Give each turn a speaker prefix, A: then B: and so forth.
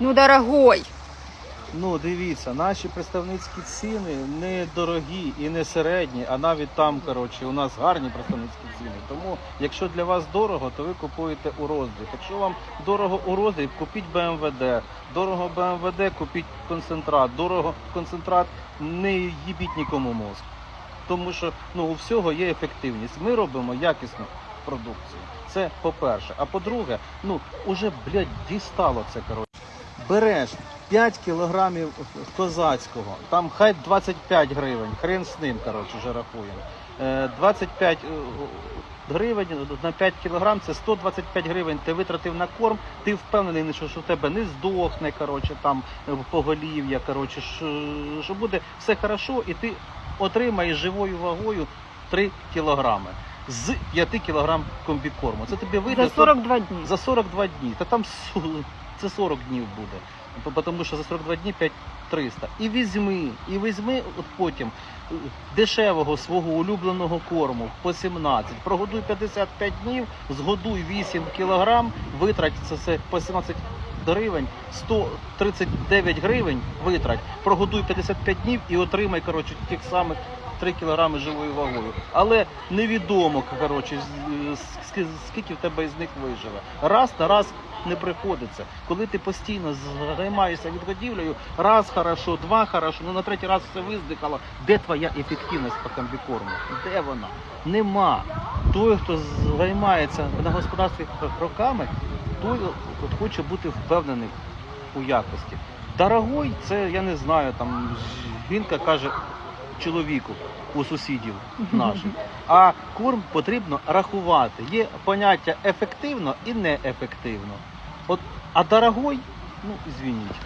A: Ну, дорогой.
B: Ну, дивіться, наші представницькі ціни не дорогі і не середні, а навіть там, коротше, у нас гарні представницькі ціни. Тому, якщо для вас дорого, то ви купуєте у роздріб. Якщо вам дорого у роздріб, купіть БМВД. Дорого БМВД, купіть концентрат. Дорого концентрат, не їбіть нікому мозк. Тому що ну, у всього є ефективність. Ми робимо якісну продукцію. Це по-перше. А по-друге, ну, уже, блядь, дістало це, коротше. Береш 5 кілограмів козацького, там хай 25 гривень, хрен з ним, коротше, вже рахуємо. Е, 25 е, гривень на 5 кілограм це 125 гривень. Ти витратив на корм, ти впевнений, що, що в тебе не здохне, коротше, там е, поголів'я, коротше, що, буде все хорошо, і ти отримаєш живою вагою 3 кілограми з 5 кілограм комбікорму. Це тобі вийде
A: За 42 дні.
B: за 42 дні. Та там це 40 днів буде. Тому що за 42 дні 5300. І візьми, і візьми от потім е, дешевого свого улюбленого корму по 17. Прогодуй 55 днів, згодуй 8 кілограм, витрать це все по 17 гривень, 139 гривень витрать, прогодуй 55 днів і отримай коротше, тих самих 3 кілограми живою вагою. Але невідомо, коротше, з- з- ск- скільки в тебе із них виживе. Раз на раз не приходиться. Коли ти постійно займаєшся відгодівлею, раз хорошо, два хорошо, ну на третій раз все виздихало. Де твоя ефективність по комбікорму? Де вона? Нема. Той, хто займається на господарстві роками, той от хоче бути впевнений у якості. Дорогой, це я не знаю, там жінка каже чоловіку у сусідів наших. А корм потрібно рахувати. Є поняття ефективно і неефективно. От, а дорогой, ну, звініть.